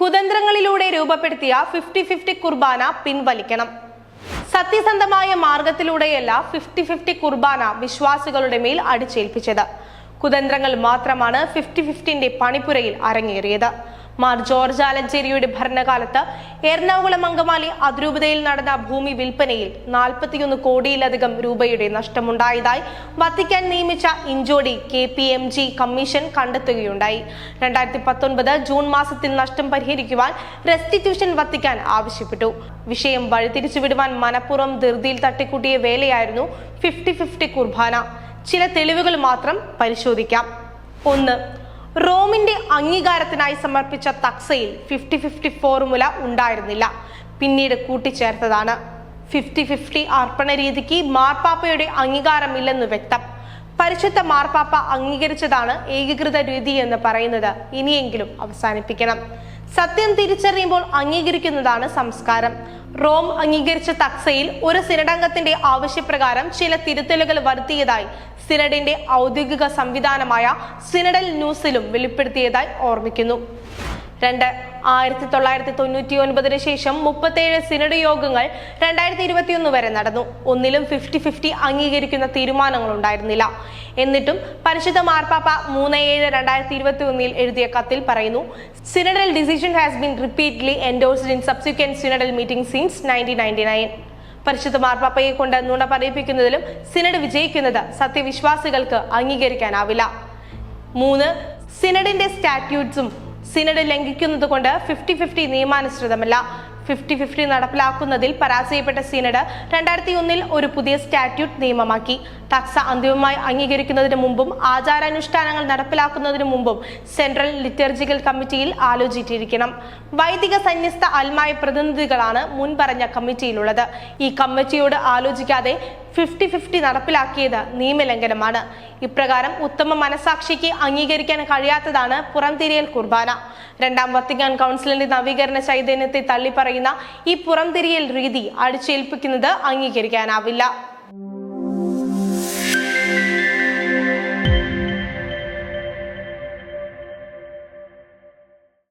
കുതന്ത്രങ്ങളിലൂടെ രൂപപ്പെടുത്തിയ fifty fifty കുർബാന പിൻവലിക്കണം. സത്യസന്ധമായ മാർഗത്തിലൂടെയല്ല fifty fifty കുർബാന വിശ്വാസികളുടെ മേൽ അടിച്ചേൽപ്പിച്ചത്. കുതന്ത്രങ്ങൾ മാത്രമാണ് ഫിഫ്റ്റി ഫിഫ്റ്റിന്റെ പണിപ്പുരയിൽ അരങ്ങേറിയത്. മാർ ജോർജ് ആലഞ്ചേരിയുടെ ഭരണകാലത്ത് എറണാകുളം അങ്കമാലി അതിരൂപതയിൽ നടന്ന ഭൂമി വിൽപ്പനയിൽ നാൽപ്പത്തിയൊന്ന് കോടിയിലധികം രൂപയുടെ നഷ്ടമുണ്ടായതായി വത്തിക്കാൻ നിയമിച്ച ഇഞ്ചോടി K P M G commission കണ്ടെത്തുകയുണ്ടായി. രണ്ടായിരത്തി പത്തൊൻപത് ജൂൺ മാസത്തിൽ നഷ്ടം പരിഹരിക്കുവാൻ റെസ്റ്റിറ്റ്യൂഷൻ വത്തിക്കാൻ ആവശ്യപ്പെട്ടു. വിഷയം വഴിതിരിച്ചുവിടുവാൻ മനപ്പുറം ധൃതിയിൽ തട്ടിക്കൂട്ടിയ വേലയായിരുന്നു ഫിഫ്റ്റി ഫിഫ്റ്റി കുർബാന. ചില തെളിവുകൾ മാത്രം പരിശോധിക്കാം. ഒന്ന് റോമിന്റെ അംഗീകാരത്തിനായി സമർപ്പിച്ച തക്സയിൽ ഫിഫ്റ്റി ഫിഫ്റ്റി ഫോർമുല ഉണ്ടായിരുന്നില്ല. പിന്നീട് കൂട്ടിച്ചേർത്തതാണ്. ഫിഫ്റ്റി ഫിഫ്റ്റി അർപ്പണ രീതിക്ക് മാർപ്പാപ്പയുടെ അംഗീകാരമില്ലെന്ന് വ്യക്തം. പരിശുദ്ധ മാർപ്പാപ്പ അംഗീകരിച്ചതാണ് ഏകീകൃത രീതി എന്ന് പറയുന്നത്. ഇനിയെങ്കിലും അവസാനിപ്പിക്കണം. സത്യം തിരിച്ചറിയുമ്പോൾ അംഗീകരിക്കുന്നതാണ് സംസ്കാരം. റോം അംഗീകരിച്ച തക്സയിൽ ഒരു സിനഡംഗത്തിന്റെ ആവശ്യപ്രകാരം ചില തിരുത്തലുകൾ വരുത്തിയതായി സിനഡിന്റെ ഔദ്യോഗിക സംവിധാനമായ സിനഡൽ ന്യൂസിലും വെളിപ്പെടുത്തിയതായി ഓർമ്മിക്കുന്നു. രണ്ട്. ആയിരത്തി തൊള്ളായിരത്തി തൊണ്ണൂറ്റി ഒൻപതിന് ശേഷം മുപ്പത്തേഴ് സിനഡ് യോഗങ്ങൾ രണ്ടായിരത്തി ഇരുപത്തിയൊന്ന് വരെ നടന്നു. ഒന്നിലും ഫിഫ്റ്റി ഫിഫ്റ്റി അംഗീകരിക്കുന്ന തീരുമാനങ്ങൾ ഉണ്ടായിരുന്നില്ല എന്നിട്ടും പരിശുദ്ധ മാർപ്പാപ്പ മൂന്ന് ഏഴ് രണ്ടായിരത്തി ഇരുപത്തി ഒന്നിൽ എഴുതിയ കത്തിൽ പറയുന്നു synodal decision has been repeatedly endorsed in subsequent synodal meeting since nineteen ninety nine. പരിശുദ്ധ മാർപ്പാപ്പയെ കൊണ്ട് നുണ പറയിപ്പിക്കുന്നതിലും സിനഡ് വിജയിക്കുന്നത് സത്യവിശ്വാസികൾക്ക് അംഗീകരിക്കാനാവില്ല. മൂന്ന് സിനഡിന്റെ സ്റ്റാറ്റ്യൂട്ട്സും സിനഡ് ലംഘിക്കുന്നത് കൊണ്ട് ഫിഫ്റ്റി ഫിഫ്റ്റി നിയമാനുസൃതമല്ല. ഫിഫ്റ്റി ഫിഫ്റ്റി നടപ്പിലാക്കുന്നതിൽ പരാജയപ്പെട്ട സിനഡ് രണ്ടായിരത്തി ഒന്നിൽ ഒരു പുതിയ സ്റ്റാറ്റ്യൂട്ട് നിയമമാക്കി. തക്സ അന്തിമമായി അംഗീകരിക്കുന്നതിന് മുമ്പും ആചാരാനുഷ്ഠാനങ്ങൾ നടപ്പിലാക്കുന്നതിന് മുമ്പും സെൻട്രൽ ലിറ്റർജിക്കൽ കമ്മിറ്റിയിൽ ആലോചിച്ചിരിക്കണം. വൈദിക സന്യസ്ത അൽമായ പ്രതിനിധികളാണ് മുൻപറഞ്ഞ കമ്മിറ്റിയിലുള്ളത്. ഈ കമ്മിറ്റിയോട് ആലോചിക്കാതെ ഫിഫ്റ്റി ഫിഫ്റ്റി നടപ്പിലാക്കിയത് നിയമലംഘനമാണ്. ഇപ്രകാരം ഉത്തമ മനസാക്ഷിക്ക് അംഗീകരിക്കാൻ കഴിയാത്തതാണ് പുറംതിരിയൽ കുർബാന. രണ്ടാം വത്തിക്കാൻ കൗൺസിലിന്റെ നവീകരണ ചൈതന്യത്തെ തള്ളിപ്പറയുന്ന ഈ പുറംതിരിയൽ രീതി അടിച്ചേൽപ്പിക്കുന്നത് അംഗീകരിക്കാനാവില്ല.